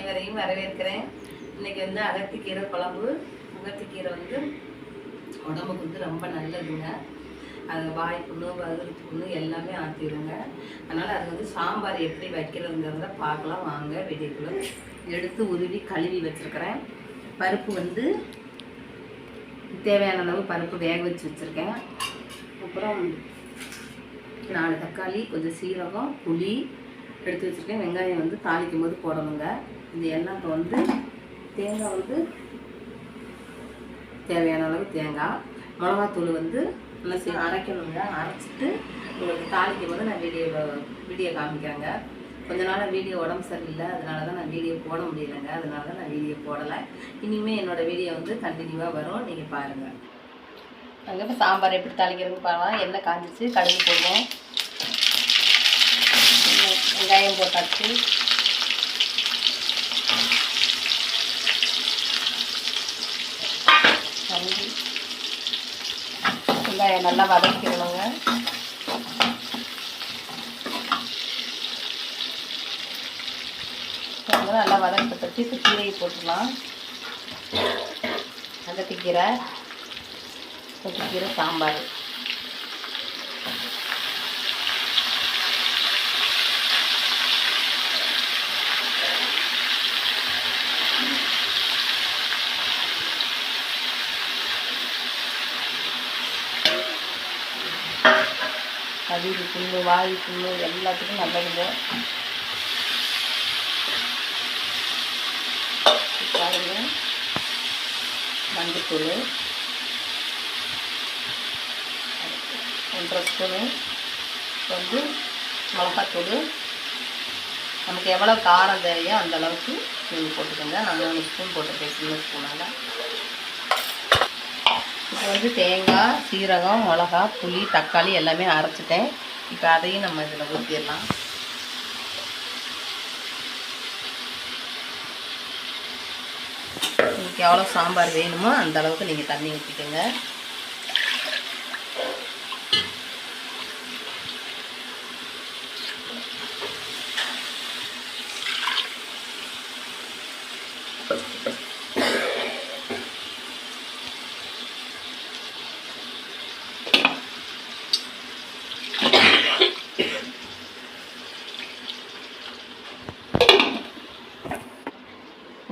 அனைவரையும் வரவேற்கிறேன். இன்னைக்கு வந்து அகத்திக்கீரை குழம்பு. அகத்திக்கீரை வந்து உடம்புக்கு வந்து ரொம்ப நல்லதுங்க. அது வாய் புண்ணு புண்ணு எல்லாமே ஆற்றிடுங்க அதனால் அது வந்து சாம்பார் எப்படி வைக்கிறதுங்கிறத பார்க்கலாம். வாங்க வீடியோக்குள்ள எடுத்து உருவி கழுவி வச்சுருக்கிறேன். பருப்பு வந்து தேவையான அளவு பருப்பு வேக வச்சு வச்சுருக்கேன். அப்புறம் நாலு தக்காளி கொஞ்சம் சீரகம் புளி எடுத்து வச்சுருக்கேன். வெங்காயம் வந்து தாளிக்கும் போது போடணுங்க. இந்த எண்ணெய் இப்போ வந்து தேங்காய் வந்து தேவையான அளவு தேங்காய் மிளகாத்தூள் வந்து நல்லா சே அரைக்கணுங்க. அரைச்சிட்டு உங்களுக்கு தாளிக்கும் போது நான் வீடியோ வீடியோ காமிக்கிறேங்க. கொஞ்ச நாள் வீடியோ உடம்பு சரியில்லை. அதனால தான் நான் வீடியோ போட முடியலைங்க. அதனால தான் நான் வீடியோ போடலை. இனிமேல் என்னோடய வீடியோ வந்து கண்டினியூவாக வரும். நீங்கள் பாருங்கள் அங்கே இப்போ சாம்பார் எப்படி தாளிக்கிறதுன்னு பார்க்கலாம் எண்ணெய் காஞ்சிச்சு கடுகு போடுவோம். வெங்காயம் போட்டாச்சு கஞ்சி வெங்காயம் நல்லா வதக்கிடணுங்க நல்லா வதக்கப்பட்டு இப்போ கீரையை போட்டுடலாம் அகத்திக்கீரை கொத்திக்கீரை சாம்பார். கவிது புண்ணு வாய் புண்ணு எல்லாத்துக்கும் நல்லதுங்க பாருங்க. மஞ்சத்தூள் ஒன்றரை ஸ்பூனு. வந்து மிளகாத்தூள் நமக்கு எவ்வளோ காரம் தேவையோ அந்த அளவுக்கு நீங்கள் போட்டுக்கோங்க. நான் மூணு ஸ்பூன் போட்டிருக்கேன் சின்ன ஸ்பூனால். இப்போ வந்து தேங்காய் சீரகம் மிளகா புளி தக்காளி எல்லாமே அரைச்சிட்டேன். இப்போ அதையும் நம்ம இதில் ஊற்றிடலாம் உங்களுக்கு எவ்வளோ சாம்பார் வேணுமோ அந்த அளவுக்கு நீங்கள் தண்ணி ஊற்றிக்கோங்க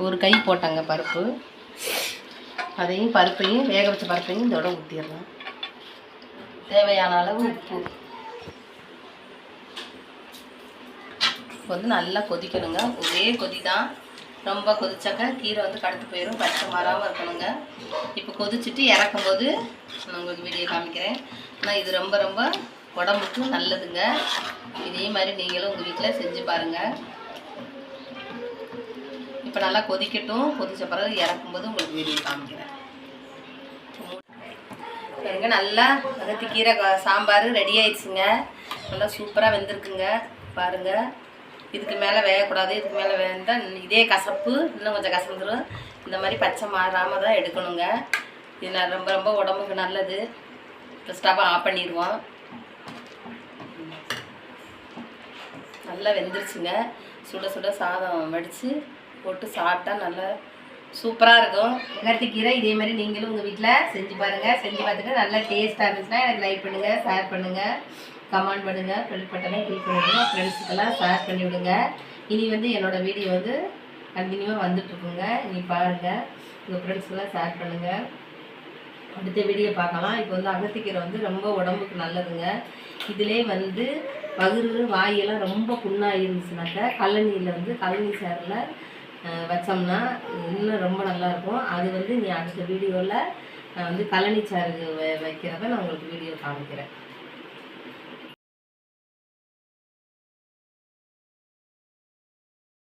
ஒரு கை போட்டாங்க பருப்பு. அதையும் பருப்பையும் வேக வச்ச பருப்பையும் இதோட ஊற்றிடலாம் தேவையான அளவு உப்பு. இப்போ வந்து நல்லா கொதிக்கணுங்க. ஒரே கொதி தான் ரொம்ப கொதிச்சாக்க கீரை வந்து கடுத்து போயிடும் பச்சை மராமல் இருக்கணுங்க. இப்போ கொதிச்சுட்டு இறக்கும்போது நான் உங்களுக்கு வீடியோ காமிக்கிறேன். ஆனால் இது ரொம்ப ரொம்ப உடம்புக்கு நல்லதுங்க. இதே மாதிரி நீங்களும் உங்கள் வீட்டில் செஞ்சு பாருங்கள் இப்போ நல்லா கொதிக்கட்டும். கொதிச்ச பிறகு இறக்கும்போது உங்களுக்கு வீடியோ காமிக்கிறேன். பாருங்க நல்லா அகத்திக்கீரை கீரை சாம்பார் ரெடி ஆயிடுச்சுங்க. நல்லா சூப்பராக வெந்திருக்குங்க. பாருங்க. இதுக்கு மேலே வேகக்கூடாது. இதுக்கு மேலே வேந்தா இதே கசப்பு இன்னும் கொஞ்சம் கசந்துடும் இந்த மாதிரி பச்சை மாறாமல் தான் எடுக்கணுங்க. இது ரொம்ப ரொம்ப உடம்புக்கு நல்லது. இப்போ ஸ்டவ் ஆஃப் பண்ணிடுவோம். நல்லா வெந்துருச்சுங்க. சுட சுட சாதம் வடித்து போட்டு சாப்பிட்டா நல்லா சூப்பராக இருக்கும். கீரை இதே மாதிரி நீங்களும் உங்கள் வீட்டில் செஞ்சு பாருங்கள் செஞ்சு பார்த்துட்டு நல்லா டேஸ்ட்டாக இருந்துச்சுன்னா எனக்கு லைக் பண்ணுங்கள் ஷேர் பண்ணுங்கள் கமெண்ட் பண்ணுங்கள் பெல் பட்டனை கிளிக் பண்ணிவிடுங்க ஃப்ரெண்ட்ஸுக்கெல்லாம் ஷேர் பண்ணி விடுங்க. இனி வந்து என்னோடய வீடியோ வந்து கண்டினியூவாக வந்துட்டுருக்குங்க இனி பாருங்கள் உங்கள் ஃப்ரெண்ட்ஸ்க்கெல்லாம் ஷேர் பண்ணுங்கள் அடுத்த வீடியோ பார்க்கலாம். இப்போ வந்து அகத்திக்கீரை வந்து ரொம்ப உடம்புக்கு நல்லதுங்க. இதிலே வந்து வகுறு வாயெல்லாம் ரொம்ப புண்ணாக இருந்துச்சுனாக்கா கல்லணியில் வந்து கல்லணி சேரில் வச்சோம்னா இன்னும் ரொம்ப நல்லாயிருக்கும். அது வந்து நீ அடுத்த வீடியோவில் வந்து கழனி சாறு வைக்கிறத நான் உங்களுக்கு வீடியோ காமிக்கிறேன்.